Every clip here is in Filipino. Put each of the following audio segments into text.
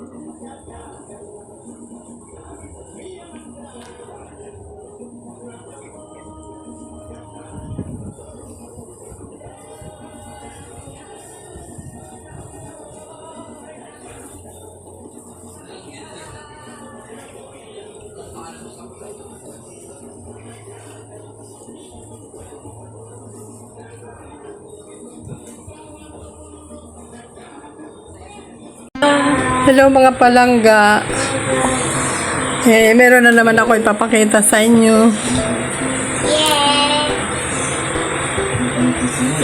Thank you. Hello mga palangga. Eh, meron na naman ako ipapakita sa inyo.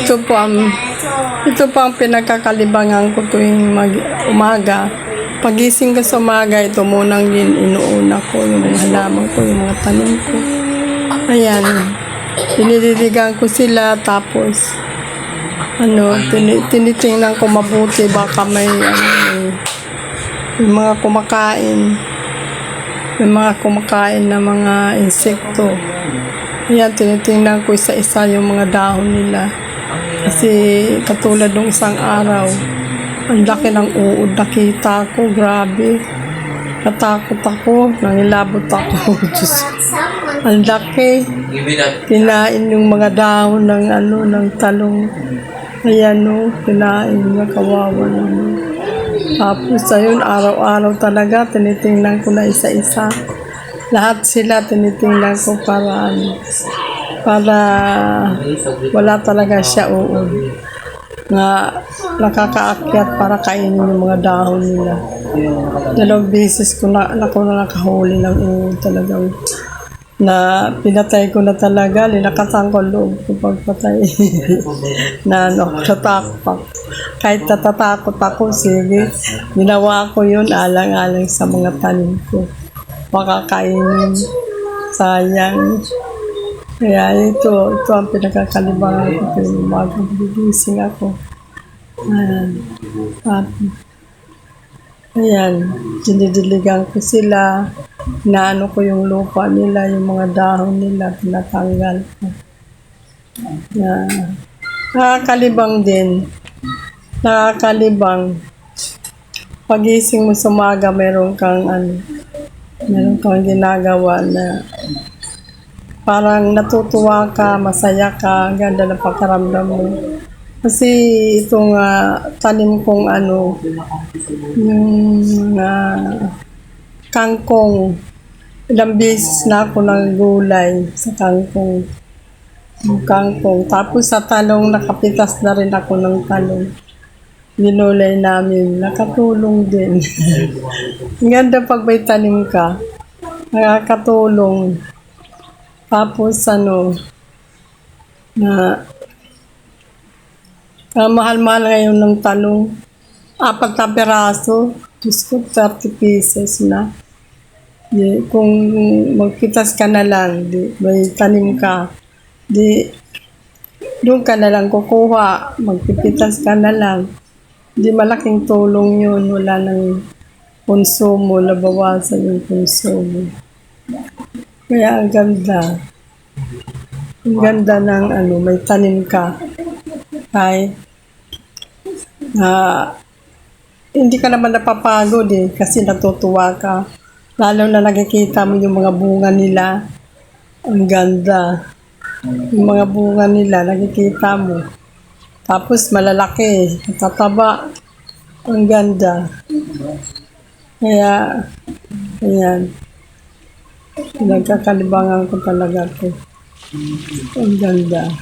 Ito po ang, ito po ang pinagkakalibangan ko tuwing mag, umaga. Pagising ko sa umaga, ito munang din inuuna ko, yung mga halaman ko, yung mga tanim ko. Ayan. Pinililigan ko sila, tapos ano, tini, tinitingnan ko mabuti, baka may ano, may, yung mga kumakain. Yung mga kumakain na mga insekto. Ayan, tinitingnan ko isa-isa yung mga dahon nila. Kasi katulad nung isang araw, ang laki ng uod nakita ko, grabe. Natakot ako, nangilabot ako. Diyos, ang laki. Kinain yung mga dahon ng ano, ng talong. Ayan no, kinain niya, kawawa naman. Tapos ayun, araw-araw talaga, tinitingnan ko na isa-isa. Lahat sila tinitingnan ko para ano, para wala talaga siya uod. Na nakakaakyat para kainin yung mga dahon nila. Dalawang beses ko na, ako na nakahuli ng uod talagang na pinatay ko na talaga, linakasan ko loob ko pagpatay. na ano, natakot ako. Kahit natatakot ako, sige, ginawa ko yun alang-alang sa mga tanim ko. Makakainin, sayang. Kaya ito, ito ang pinagkakalibangan ko umaga. Gigising ako. Ayan. At, ayan, dinidiligan ko sila. Naano ko yung lupa nila, yung mga dahon nila, tinatanggal ko. Yeah. Nakakalibang din. Nakakalibang. Pagising mo sa umaga, meron kang ano, meron kang ginagawa na parang natutuwa ka, masaya ka, ganda ng pakaramdam mo. Kasi itong ah, tanim kong ano, yung mga kangkong, ilang beses na ako ng gulay sa kangkong. Yung kangkong. Tapos sa talong, nakapitas na rin ako ng talong. Ginulay namin, nakatulong din. ganda pag may tanim ka, nakakatulong. Tapos ano, na ah, mahal-mahal ngayon ng talong. Apat na peraso, Diyos ko, 30 pesos na. Di, kung magpitas ka na lang, di, may tanim ka, di, doon ka na lang kukuha, magpipitas ka na lang. Di malaking tulong yun, wala nang konsumo, nabawasan yung konsumo. Kaya ang ganda. Ang ganda ng ano, may tanim ka. Kahit na hindi ka naman napapagod eh, kasi natutuwa ka. Lalo na nakikita mo yung mga bunga nila. Ang ganda. Yung mga bunga nila, nakikita mo. Tapos malalaki, tataba. Ang ganda. Kaya, ayan. Pinagkakalibangan ko talaga to. Ang ganda.